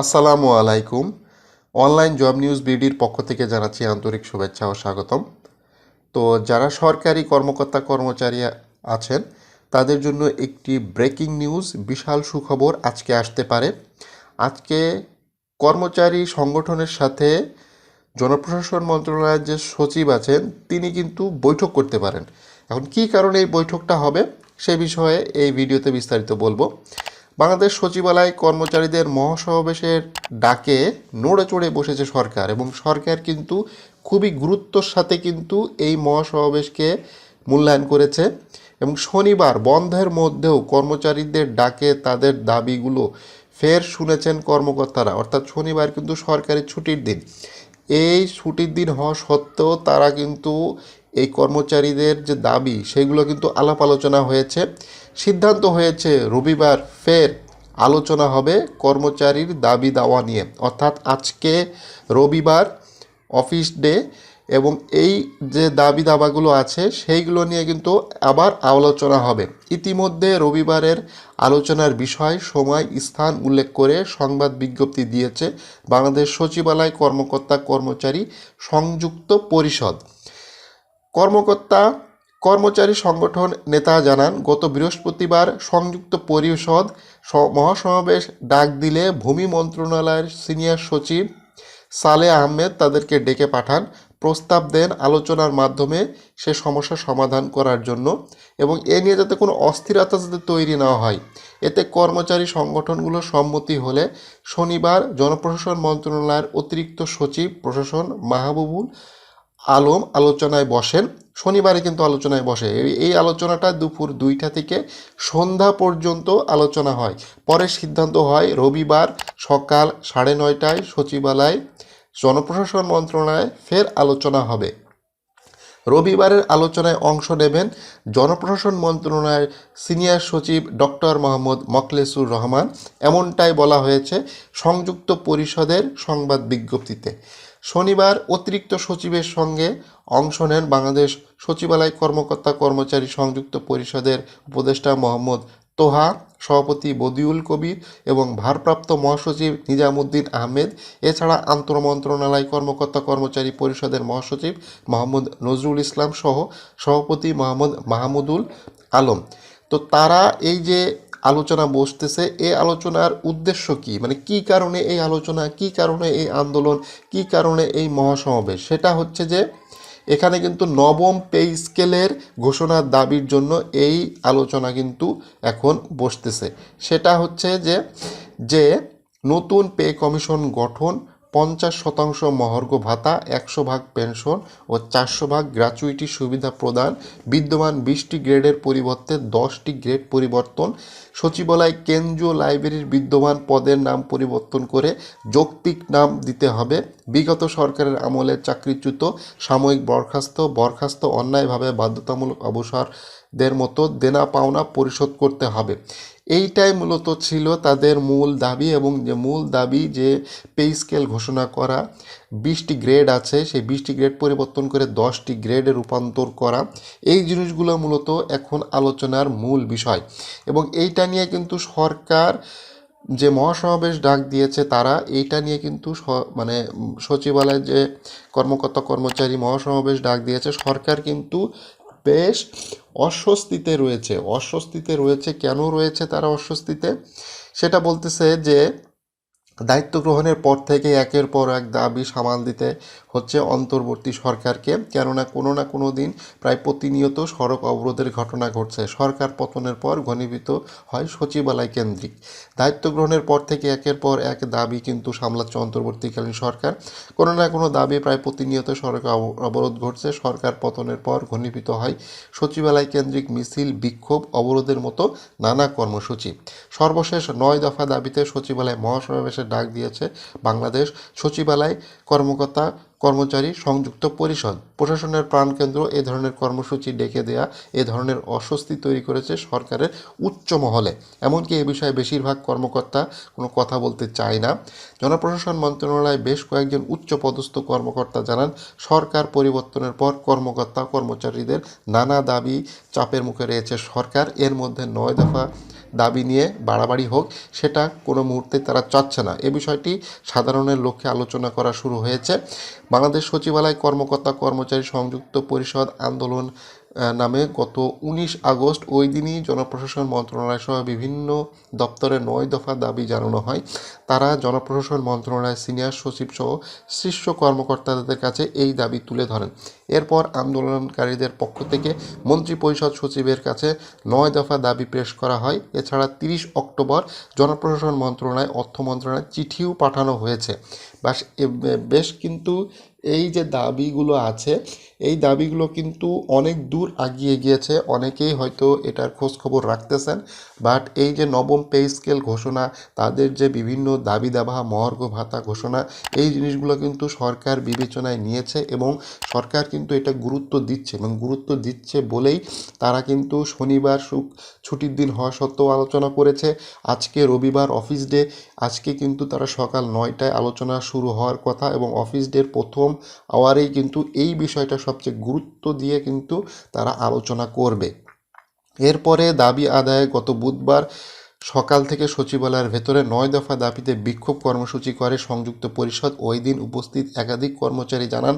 আসসালামু আলাইকুম। Online job news বিডির পক্ষ থেকে জানাচ্ছি আন্তরিক শুভেচ্ছা ও স্বাগতম। তো যারা সরকারি কর্মকর্তা কর্মচারী আছেন, তাদের জন্য একটি ব্রেকিং নিউজ, বিশাল সুখবর আজকে আসতে পারে। আজকে কর্মচারী সংগঠনের সাথে জনপ্রশাসন মন্ত্রণালয়ের যে সচিব আছেন, তিনি কিন্তু বৈঠক করতে পারেন। এখন কী কারণে এই বৈঠকটা হবে, সে বিষয়ে এই ভিডিওতে বিস্তারিত বলব। বাংলাদেশ সচিবালয় কর্মচারীদের মহাসমাবেশের ডাকে নড়ে চড়ে বসেছে সরকার এবং সরকার কিন্তু খুবই গুরুত্বর সাথে কিন্তু এই মহাসমাবেশকে মূল্যায়ন করেছে এবং শনিবার বন্ধের মধ্যেও কর্মচারীদের ডাকে তাদের দাবিগুলো ফের শুনেছেন কর্মকর্তারা। অর্থাৎ শনিবার কিন্তু সরকারি ছুটির দিন। এই ছুটির দিন হওয়া সত্ত্বেও তারা কিন্তু এই কর্মচারীদের যে দাবি, সেগুলো কিন্তু আলাপ আলোচনা হয়েছে। সিদ্ধান্ত হয়েছে, রবিবার ফের আলোচনা হবে কর্মচারীর দাবি দাওয়া নিয়ে। অর্থাৎ আজকে রবিবার অফিস ডে এবং এই যে দাবি দাবাগুলো আছে, সেইগুলো নিয়ে কিন্তু আবার আলোচনা হবে। ইতিমধ্যে রবিবারের আলোচনার বিষয়, সময়, স্থান উল্লেখ করে সংবাদ বিজ্ঞপ্তি দিয়েছে বাংলাদেশ সচিবালয় কর্মকর্তা কর্মচারী সংযুক্ত পরিষদ। কর্মকর্তা কর্মচারী সংগঠন নেতা জানান, গত বৃহস্পতিবার সংযুক্ত পরিষদ মহাসমাবেশ ডাক দিলে ভূমি মন্ত্রণালয়ের সিনিয়র সচিব সালে আহমেদ তাদেরকে ডেকে পাঠান, প্রস্তাব দেন আলোচনার মাধ্যমে সে সমস্যা সমাধান করার জন্য এবং এ নিয়ে যাতে কোনো অস্থিরতা যাতে তৈরি না হয়। এতে কর্মচারী সংগঠনগুলো সম্মতি হলে শনিবার জনপ্রশাসন মন্ত্রণালয়ের অতিরিক্ত সচিব প্রশাসন মাহবুবুল আলম আলোচনায় বসেন, শনিবারে কিন্তু আলোচনায় বসে। এই- আলোচনাটা দুপুর দুইটা থেকে সন্ধ্যা পর্যন্ত আলোচনা হয়। পরে সিদ্ধান্ত হয়, রবিবার সকাল সাড়ে নয়টায় সচিবালয়, জনপ্রশাসন মন্ত্রণালয়ে ফের আলোচনা হবে। রবিবারের আলোচনায় অংশ নেবেন জনপ্রশাসন মন্ত্রণালয়ের সিনিয়র সচিব ডক্টর মোহাম্মদ মকলেসুর রহমান। এমনটাই বলা হয়েছে সংযুক্ত পরিষদের সংবাদ বিজ্ঞপ্তিতে। শনিবার অতিরিক্ত সচিবের সঙ্গে অংশ নেন বাংলাদেশ সচিবালয় কর্মকর্তা কর্মচারী সংযুক্ত পরিষদের উপদেষ্টা মোহাম্মদ তোহা, সভাপতি বদিউল কবির এবং ভারপ্রাপ্ত মহাসচিব নিজামুদ্দিন আহমেদ, এছাড়া আন্তঃমন্ত্রণালয় কর্মকর্তা কর্মচারী পরিষদের মহাসচিব মোহাম্মদ নজরুল ইসলাম সহ সভাপতি মোহাম্মদ মাহমুদুল আলম। তো তারা এই যে আলোচনা বসতেছে এই আলোচনার উদ্দেশ্য কি? মানে কি কারণে এই আলোচনা, কি কারণে এই আন্দোলন, কি কারণে এই মহাসমাবেশ? সেটা হচ্ছে যে, এখানে কিন্তু নবম পে স্কেলের ঘোষণার দাবির জন্য এই আলোচনা কিন্তু এখন বসতেছে। সেটা হচ্ছে যে যে নতুন পে কমিশন গঠন পঞ্চাশ শতাংশ মহার্ঘ ভাতা, একশো ভাগ পেনশন ও চারশো ভাগ গ্র্যাচুইটি সুবিধা প্রদান, বিদ্যমান বিশটি গ্রেডের পরিবর্তে দশটি গ্রেড পরিবর্তন। সচিবালয় কেন্দ্রীয় লাইব্রেরির বিদ্যমান পদের নাম পরিবর্তন করে যৌক্তিক নাম দিতে হবে। বিগত সরকারের আমলে চাকরিচ্যুত, সাময়িক বরখাস্ত বরখাস্ত অন্যায়ভাবে বাধ্যতামূলক অবসরদের মতো দেনা পাওনা পরিশোধ করতে হবে। এইটাই মূলত ছিল তাদের মূল দাবি এবং যে মূল দাবি যে পে স্কেল ঘোষণা করা, বিশটি গ্রেড আছে, সেই বিশটি গ্রেড পরিবর্তন করে দশটি গ্রেডে রূপান্তর করা, এই জিনিসগুলো মূলত এখন আলোচনার মূল বিষয়। এবং এইটা নিয়ে কিন্তু সরকার যে মহাসমাবেশ ডাক দিয়েছে, তারা এইটা নিয়ে কিন্তু মানে সচিবালয়ের যে কর্মকর্তা কর্মচারী মহাসমাবেশ ডাক দিয়েছে, সরকার কিন্তু বেশ অস্বস্তিতে রয়েছে। অস্বস্তিতে রয়েছে, কেন রয়েছে তারা অস্বস্তিতে? সেটা বলতেছে যে দায়িত্ব গ্রহণের পর থেকে একের পর এক দাবি সামাল দিতে হচ্ছে অন্তর্বর্তী সরকারকে, কেননা কোনো না কোনো দিন প্রায় প্রতিনিয়ত সড়ক অবরোধের ঘটনা ঘটছে। সরকার পতনের পর ঘনীভূত হয় সচিবালয় কেন্দ্রিক। দায়িত্ব গ্রহণের পর থেকে একের পর এক দাবি কিন্তু সামলাচ্ছে অন্তর্বর্তীকালীন সরকার। কোনো না কোনো দাবি প্রায় প্রতিনিয়ত সড়ক অব- অবরোধ ঘটছে। সরকার পতনের পর ঘনীভূত হয় সচিবালয় কেন্দ্রিক মিছিল, বিক্ষোভ, অবরোধের মতো নানা কর্মসূচি। সর্বশেষ নয় দফা দাবিতে সচিবালয় মহাসমাবেশের ডাক দিয়েছে বাংলাদেশ সচিবালয় কর্মকর্তা কর্মচারী সংযুক্ত পরিষদ। প্রশাসনের প্রাণকেন্দ্র এ ধরনের কর্মসূচি ডেকে দেয়া, এ ধরনের অস্বস্তি তৈরি করেছে সরকারের উচ্চ মহলে। এমনকি এ বিষয়ে বেশিরভাগ কর্মকর্তা কোনো কথা বলতে চায় না। জনপ্রশাসন মন্ত্রণালয়ে বেশ কয়েকজন উচ্চ পদস্থ কর্মকর্তা জানান, সরকার পরিবর্তনের পর কর্মকর্তা কর্মচারীদের নানা দাবি চাপের মুখে রয়েছে সরকার। এর মধ্যে নয় দফা দাবি নিয়ে বাড়াবাড়ি হোক, সেটা কোনো মুহূর্তে তারা চাচ্ছে না। এ বিষয়টি সাধারণের লক্ষ্যে আলোচনা করা শুরু হয়েছে। বাংলাদেশ সচিবালয় কর্মকর্তা কর্মচারী সংযুক্ত পরিষদ আন্দোলন নামে গত উনিশ আগস্ট ওই দিনই জনপ্রশাসন মন্ত্রণালয় সহ বিভিন্ন দপ্তরে নয় দফা দাবি জানানো হয়। তারা জনপ্রশাসন মন্ত্রণালয়ের সিনিয়র সচিব সহ শীর্ষ কর্মকর্তাদের কাছে এই দাবি তুলে ধরেন। এরপর আন্দোলনকারীদের পক্ষ থেকে মন্ত্রিপরিষদ সচিবের কাছে নয় দফা দাবি পেশ করা হয়। এছাড়া তিরিশ অক্টোবর জনপ্রশাসন মন্ত্রণালয়, অর্থ মন্ত্রণালয় চিঠিও পাঠানো হয়েছে। বেশ কিন্তু এই যে দাবিগুলো আছে, এই দাবিগুলো কিন্তু অনেক দূর আগিয়ে গিয়েছে। অনেকেই হয়তো এটার খোঁজ খবর রাখতেছেন, বাট এই যে নবম পে স্কেল ঘোষণা, তাদের যে বিভিন্ন দাবি দাবা, মহার্ঘ ভাতা ঘোষণা, এই জিনিসগুলো কিন্তু সরকার বিবেচনায় নিয়েছে এবং সরকার কিন্তু এটা গুরুত্ব দিচ্ছে এবং গুরুত্ব দিচ্ছে বলেই তারা কিন্তু শনিবার সুখ ছুটির দিন হওয়া সত্ত্বেও আলোচনা করেছে। আজকে রবিবার অফিস ডে, আজকে কিন্তু তারা সকাল নয়টায় আলোচনা শুরু হওয়ার কথা এবং অফিস ডের প্রথম আওয়ারেই কিন্তু এই বিষয়টা সবচেয়ে গুরুত্ব দিয়ে কিন্তু তারা আলোচনা করবে। এরপরে দাবি আদায়ে গত বুধবার সকাল থেকে সচিবালয়ের ভেতরে নয় দফা দাবিতে বিক্ষোভ কর্মসূচি করে সংযুক্ত পরিষদ। ওই দিন উপস্থিত একাধিক কর্মচারী জানান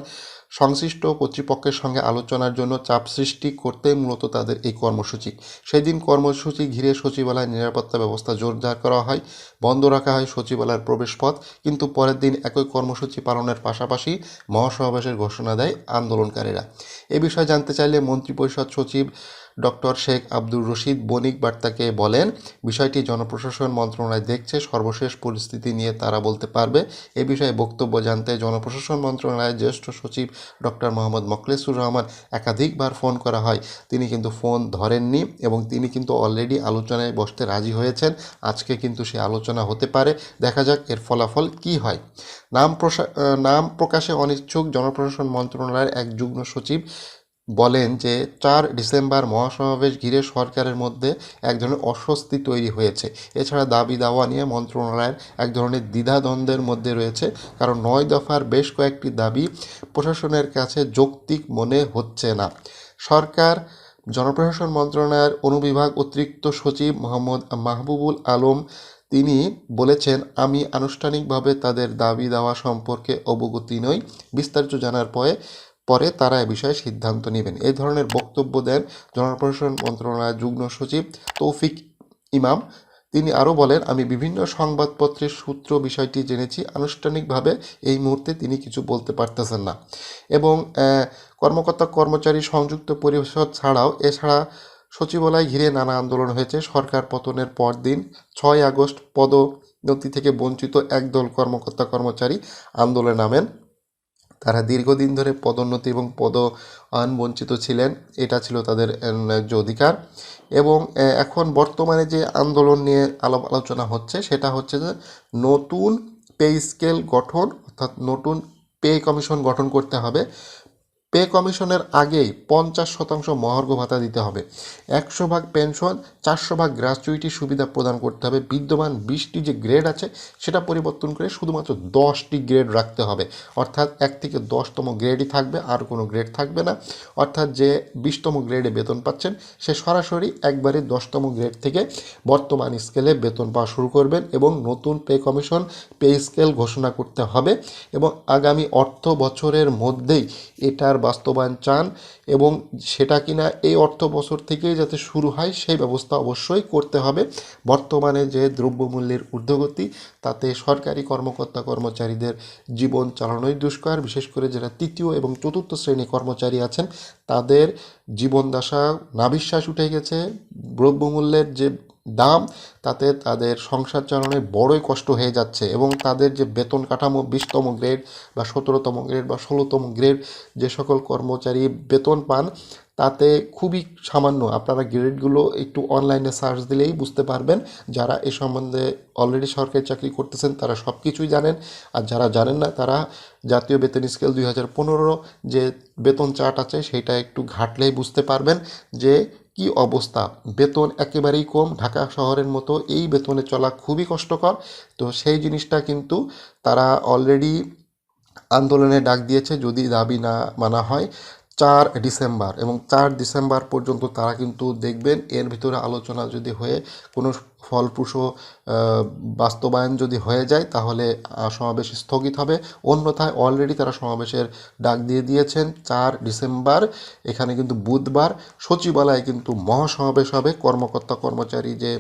সংশ্লিষ্ট কর্তৃপক্ষের সঙ্গে আলোচনার জন্য চাপ সৃষ্টি করতে মূলত তাদের এই কর্মসূচি। সেদিন কর্মসূচি ঘিরে সচিবালয় নিরাপত্তা ব্যবস্থা জোরদার করা হয়, বন্ধ রাখা হয় সচিবালয়ের প্রবেশপথ, কিন্তু পরের দিন একই কর্মসূচি পালনের পাশাপাশি মহাসমাবেশের ঘোষণা দেয় আন্দোলনকারীরা। এ বিষয়ে জানতে চাইলে মন্ত্রিপরিষদ সচিব ডক্টর শেখ আব্দুর রশিদ বণিক বার্তাকে বলেন, বিষয়টি জনপ্রশাসন মন্ত্রণালয় দেখছে, সর্বশেষ পরিস্থিতি নিয়ে তারা বলতে পারবে। এ বিষয়ে বক্তব্য জানতে জনপ্রশাসন মন্ত্রণালয়ের জ্যেষ্ঠ সচিব ডক্টর মোহাম্মদ মকলেসুর রহমান একাধিকবার ফোন করা হয়। তিনি কিন্তু ফোন ধরেননি এবং তিনি কিন্তু অলরেডি আলোচনায় বসতে রাজি হয়েছেন। আজকে কিন্তু সে আলোচনা হতে পারে। দেখা যাক এর ফলাফল কি হয়। নাম নাম প্রকাশে অনিচ্ছুক জনপ্রশাসন মন্ত্রণালয়ের এক যুগ্ম সচিব বলেন যে, চার ডিসেম্বর মহাসমাবেশ ঘিরে সরকারের মধ্যে এক ধরনের অস্বস্তি তৈরি হয়েছে। এছাড়া দাবি দাওয়া নিয়ে মন্ত্রণালয়ের এক ধরনের দ্বিধাদ্বন্দ্বের মধ্যে রয়েছে, কারণ নয় দফার বেশ কয়েকটি দাবি প্রশাসনের কাছে যৌক্তিক মনে হচ্ছে না। সরকার, জনপ্রশাসন মন্ত্রণালয়ের অনুবিভাগ অতিরিক্ত সচিব মোহাম্মদ মাহবুবুল আলম, তিনি বলেছেন, আমি আনুষ্ঠানিকভাবে তাদের দাবি দেওয়া সম্পর্কে অবগতি নই। বিস্তারিত জানার পরে পরে তারা এ বিষয়ে সিদ্ধান্ত নেবেন। এই ধরনের বক্তব্য দেন জনপ্রশাসন মন্ত্রণালয়ের যুগ্ম সচিব তৌফিক ইমাম। তিনি আরও বলেন, আমি বিভিন্ন সংবাদপত্রের সূত্র বিষয়টি জেনেছি। আনুষ্ঠানিকভাবে এই মুহূর্তে তিনি কিছু বলতে পারতেছেন না। এবং কর্মকর্তা, কর্মচারী সংযুক্ত পরিষদ ছাড়াও এছাড়া সচিবালয় ঘিরে নানা আন্দোলন হয়েছে। সরকার পতনের পর দিন ছয় আগস্ট পদোন্নতি থেকে বঞ্চিত একদল কর্মকর্তা, কর্মচারী আন্দোলনে নামেন। তারা দীর্ঘদিন ধরে পদোন্নতি এবং পদ আন বঞ্চিত ছিলেন। এটা ছিল তাদের ন্যায্য অধিকার। এবং এখন বর্তমানে যে আন্দোলন নিয়ে আলাপ আলোচনা হচ্ছে, সেটা হচ্ছে যে নতুন পে স্কেল গঠন, অর্থাৎ নতুন পে কমিশন গঠন করতে হবে। পে কমিশনের আগেই পঞ্চাশ শতাংশ মহার্ঘ ভাতা দিতে হবে। একশো ভাগ পেনশন, চারশো ভাগ গ্র্যাচুইটি সুবিধা প্রদান করতে হবে। বিদ্যমান বিশটি যে গ্রেড আছে, সেটা পরিবর্তন করে শুধুমাত্র দশটি গ্রেড রাখতে হবে। অর্থাৎ এক থেকে দশতম গ্রেডই থাকবে, আর কোনো গ্রেড থাকবে না। অর্থাৎ যে বিশতম গ্রেডে বেতন পাচ্ছেন, সে সরাসরি একবারে দশতম গ্রেড থেকে বর্তমান স্কেলে বেতন পাওয়া শুরু করবেন এবং নতুন পে কমিশন, পে স্কেল ঘোষণা করতে হবে এবং আগামী অর্থ বছরের মধ্যেই এটার বাস্তবায়ন চান এবং সেটা কিনা এই অর্থ বছর থেকেই যাতে শুরু হয় সেই ব্যবস্থা অবশ্যই করতে হবে। বর্তমানে যে দ্রব্যমূল্যের ঊর্ধ্বগতি, তাতে সরকারি কর্মকর্তা কর্মচারীদের জীবন চালানোই দুষ্কর। বিশেষ করে যারা তৃতীয় এবং চতুর্থ শ্রেণি কর্মচারী আছেন, তাদের জীবন দশা নাবিশ্বাস উঠে গেছে। দ্রব্যমূল্যের যে দাম, তাতে তাদের সংসার চালানোয় বড়ই কষ্ট হয়ে যাচ্ছে এবং তাদের যে বেতন কাঠামো, বিশতম গ্রেড বা সতেরোতম গ্রেড বা ষোলোতম গ্রেড যে সকল কর্মচারী বেতন পান, তাতে খুবই সামান্য। আপনারা গ্রেডগুলো একটু অনলাইনে সার্চ দিলেই বুঝতে পারবেন। যারা এ সম্বন্ধে অলরেডি সরকারি চাকরি করতেছেন, তারা সব কিছুই জানেন। আর যারা জানেন না, তারা জাতীয় বেতন স্কেল দুই হাজার পনেরো যে বেতন চার্ট আছে, সেটা একটু ঘাটলেই বুঝতে পারবেন যে কি অবস্থা? বেতন একেবারেই কম। ঢাকা শহরের মতো এই বেতনে চলা খুবই কষ্টকর। তো সেই জিনিসটা কিন্তু তারা অলরেডি আন্দোলনে ডাক দিয়েছে যদি দাবি না মানা হয় চার ডিসেম্বর এবং চার ডিসেম্বর পর্যন্ত তারা কিন্তু দেখবেন এর ভিতরে আলোচনা যদি হয়ে কোনো ফলপ্রসূ বাস্তবায়ন যদি হয়ে যায়, তাহলে সমাবেশ স্থগিত হবে। অন্যথায় অলরেডি তারা সমাবেশের ডাক দিয়ে দিয়েছেন, চার ডিসেম্বর, এখানে কিন্তু বুধবার। সচিবালয়ে কিন্তু মহাসমাবেশ হবে। কর্মকর্তা, কর্মচারী যে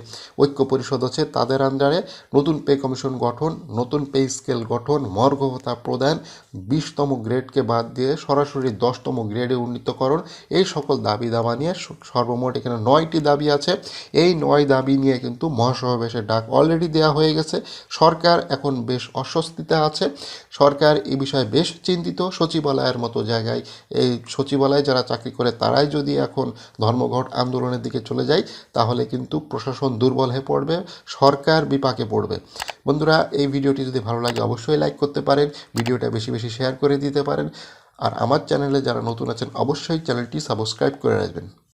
ঐক্য পরিষদ আছে, তাদের আন্ডারে নতুন পে কমিশন গঠন, নতুন পে স্কেল গঠন, মর্গ ভাতা প্রদান, বিশতম গ্রেডকে বাদ দিয়ে সরাসরি দশতম গ্রেডে উন্নীতকরণ, এই সকল দাবি দাবা নিয়ে সর্বমোট এখানে নয়টি দাবি আছে। এই নয় দাবি নিয়ে কিন্তু মহাসমাবেশের ডাক অলরেডি দেওয়া হয়ে গেছে। সরকার এখন বেশ অস্বস্তিতে আছে। সরকার এই বিষয়ে বেশ চিন্তিত। সচিবালয়ের মতো জায়গায়, এই সচিবালয়ে যারা চাকরি করে তারাই যদি এখন ধর্মঘট আন্দোলনের দিকে চলে যায়, তাহলে কিন্তু প্রশাসন দুর্বল হয়ে পড়বে, সরকার বিপাকে পড়বে। বন্ধুরা, এই ভিডিওটি যদি ভালো লাগে অবশ্যই লাইক করতে পারেন, ভিডিওটা বেশি বেশি শেয়ার করে দিতে পারেন। আর আমার চ্যানেলে যারা নতুন আছেন, অবশ্যই চ্যানেলটি সাবস্ক্রাইব করে রাখবেন।